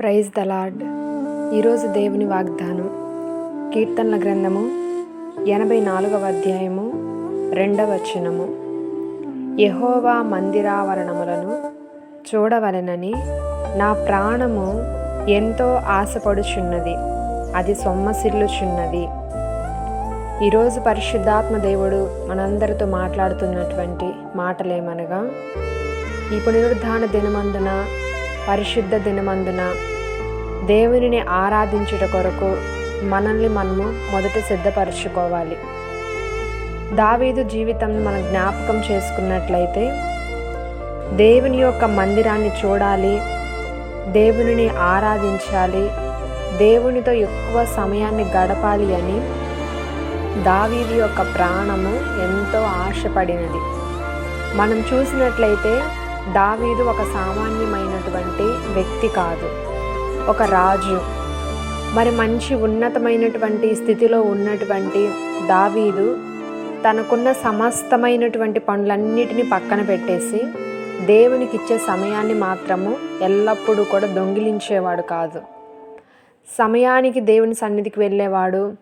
Praise the lord. ఈరోజు దేవుని వాగ్దానం. కీర్తనల గ్రంథము ఎనభై నాలుగవ అధ్యాయము రెండవ వచనము. యహోవా మందిరావరణములను చూడవలెనని నా ప్రాణము ఎంతో ఆశపడుచున్నది అది సొమ్మసిల్లుచున్నది. ఈరోజు పరిశుద్ధాత్మ దేవుడు మనందరితో మాట్లాడుతున్నటువంటి మాటలేమనగా ఈ పునరుద్ధాన దినమందున పరిశుద్ధ దినమందున దేవునిని ఆరాధించుట కొరకు మనల్ని మనము మొదట సిద్ధపరచుకోవాలి. దావీదు జీవితం మనం జ్ఞాపకం చేసుకున్నట్లయితే దేవుని యొక్క మందిరాన్ని చూడాలి దేవునిని ఆరాధించాలి దేవునితో ఎక్కువ సమయాన్ని గడపాలి అని దావీది యొక్క ప్రాణము ఎంతో ఆశపడినది. మనం చూసినట్లయితే దావీదు ఒక సామాన్యమైనటువంటి వ్యక్తి కాదు. ఒక రాజు. మరి మంచి ఉన్నతమైనటువంటి స్థితిలో ఉన్నటువంటి దావీదు తనకున్న సమస్తమైనటువంటి పనులన్నిటిని పక్కన పెట్టేసి దేవునికి ఇచ్చే సమయాన్ని మాత్రము ఎల్లప్పుడూ కూడా దొంగిలించేవాడు కాదు. సమయానికి దేవుని సన్నిధికి వెళ్ళేవాడు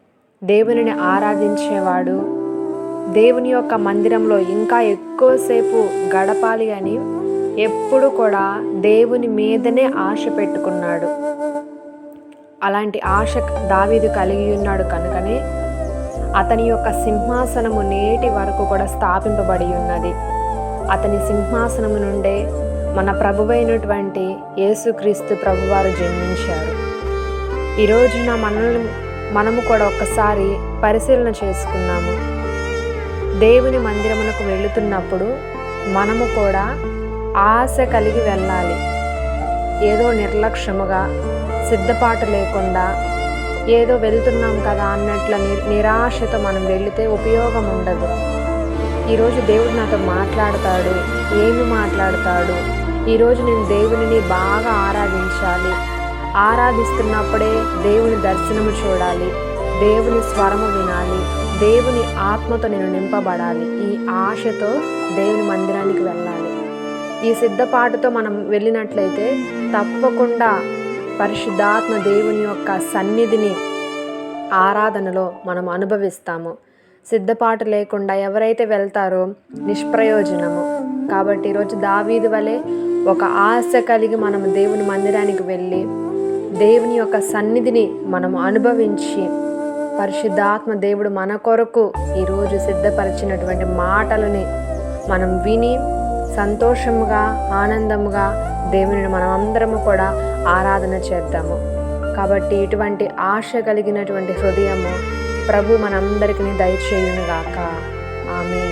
దేవునిని ఆరాధించేవాడు దేవుని యొక్క మందిరంలో ఇంకా ఎక్కువసేపు గడపాలి అని ఎప్పుడు కూడా దేవుని మీదనే ఆశ పెట్టుకున్నాడు. అలాంటి ఆశ దావీదు కలిగి ఉన్నాడు కనుకనే అతని యొక్క సింహాసనము నేటి వరకు కూడా స్థాపింపబడి ఉన్నది. అతని సింహాసనము నుండే మన ప్రభువైనటువంటి యేసుక్రీస్తు ప్రభువారు జన్మించారు. ఈ రోజున మనల్ని మనము కూడా ఒక్కసారి పరిశీలన చేసుకున్నాము దేవుని మందిరమునకు వెళుతున్నప్పుడు మనము కూడా ఆశ కలిగి వెళ్ళాలి. ఏదో నిర్లక్ష్యముగా సిద్ధపాటు లేకుండా ఏదో వెళ్తున్నాం కదా అన్నట్ల నిరాశతో మనం వెళితే ఉపయోగం ఉండదు. ఈరోజు దేవుడు నాతో మాట్లాడతాడు ఏమి మాట్లాడతాడు? ఈరోజు నేను దేవునిని బాగా ఆరాధించాలి. ఆరాధిస్తున్నప్పుడే దేవుని దర్శనము చూడాలి. దేవుని స్వరము వినాలి. దేవుని ఆత్మతో నేను నింపబడాలి. ఈ ఆశతో దేవుని మందిరానికి వెళ్ళాలి. ఈ సిద్ధపాటుతో మనం వెళ్ళినట్లయితే తప్పకుండా పరిశుద్ధాత్మ దేవుని యొక్క సన్నిధిని ఆరాధనలో మనం అనుభవిస్తాము. సిద్ధపాటు లేకుండా ఎవరైతే వెళ్తారో నిష్ప్రయోజనము. కాబట్టి ఈరోజు దావీదు వలె ఒక ఆశ కలిగి మనం దేవుని మందిరానికి వెళ్ళి దేవుని యొక్క సన్నిధిని మనం అనుభవించి పరిశుద్ధాత్మ దేవుడు మన కొరకు ఈరోజు సిద్ధపరిచినటువంటి మాటలని మనం విని సంతోషముగా ఆనందముగా దేవుని మనం అందరము కూడా ఆరాధన చేద్దాము. కాబట్టి ఇటువంటి ఆశ కలిగినటువంటి హృదయము ప్రభు మనందరికీ దయచేయునుగాక. ఆమె